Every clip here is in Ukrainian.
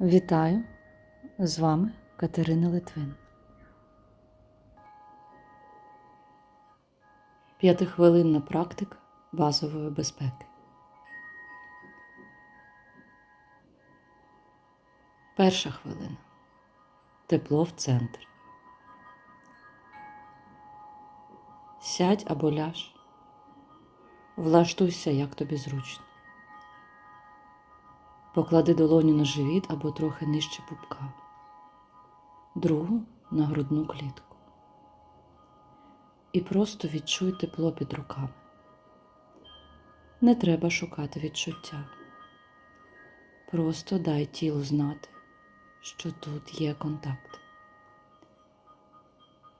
Вітаю! З вами Катерина Литвин. П'ятихвилинна практика базової безпеки. Перша хвилина. Тепло в центрі. Сядь або ляж. Влаштуйся, як тобі зручно. Поклади долоню на живіт або трохи нижче пупка, другу на грудну клітку. І просто відчуй тепло під руками. Не треба шукати відчуття. Просто дай тілу знати, що тут є контакт.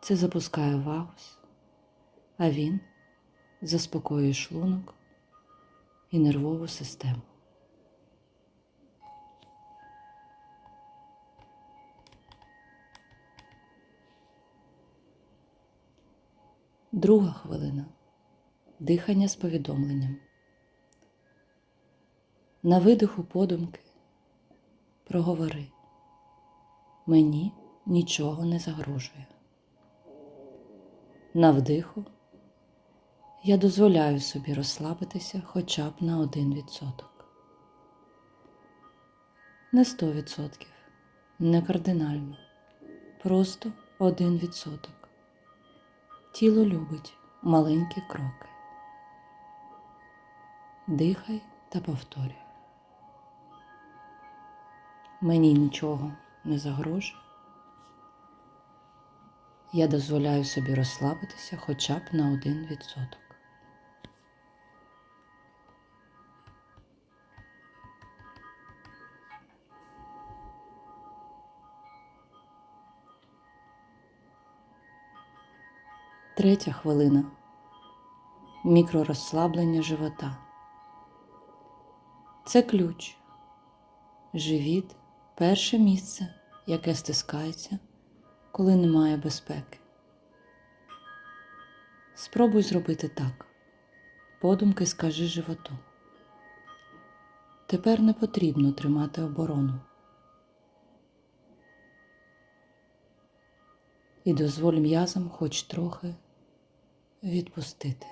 Це запускає вагус, а він заспокоює шлунок і нервову систему. Друга хвилина. Дихання з повідомленням. На видиху подумки проговори. Мені нічого не загрожує. На вдиху я дозволяю собі розслабитися хоча б на один відсоток. Не сто відсотків, не кардинально, просто один відсоток. Тіло любить маленькі кроки. Дихай та повторюй. Мені нічого не загрожує. Я дозволяю собі розслабитися хоча б на один відсоток. Третя хвилина. Мікророзслаблення живота. Це ключ. Живіт перше місце, яке стискається, коли немає безпеки. Спробуй зробити так. Подумки скажи животу. Тепер не потрібно тримати оборону. І дозволь м'язам хоч трохи відпустити.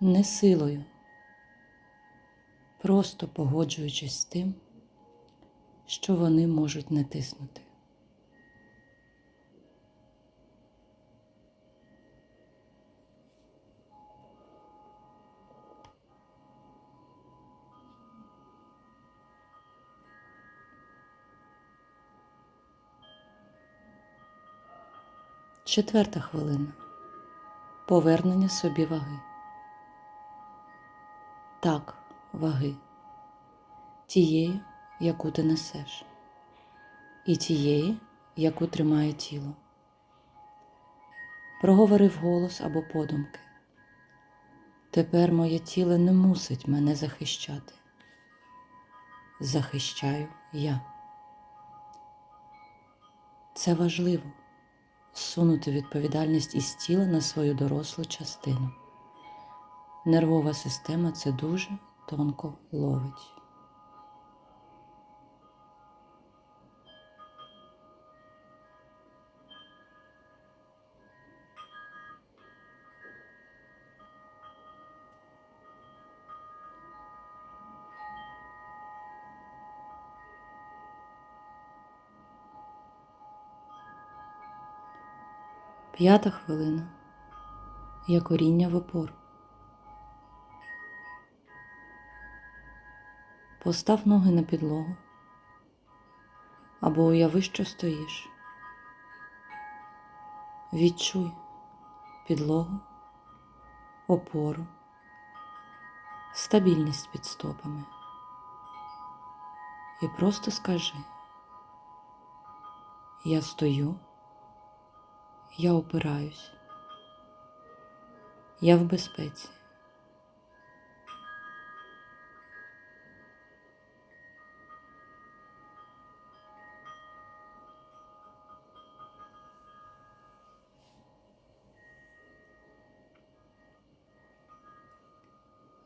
Не силою, просто погоджуючись з тим, що вони можуть не Четверта хвилина. Повернення собі ваги. Так, ваги. Тієї, яку ти несеш, і тієї, яку тримає тіло. Проговорив голос або подумки. Тепер моє тіло не мусить мене захищати. Захищаю я. Це важливо зсунути відповідальність із тіла на свою дорослу частину. Нервова система це дуже тонко ловить. П'ята хвилина. Є коріння в опору. Постав ноги на підлогу або уяви, що стоїш. Відчуй підлогу, опору, стабільність під стопами. І просто скажи, я стою. Я опираюсь. Я в безпеці.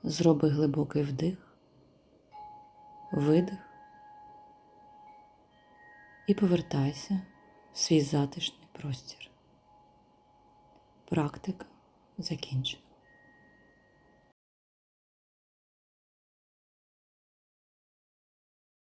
Зроби глибокий вдих, видих і повертайся в свій затишний простір. Практика закінчена.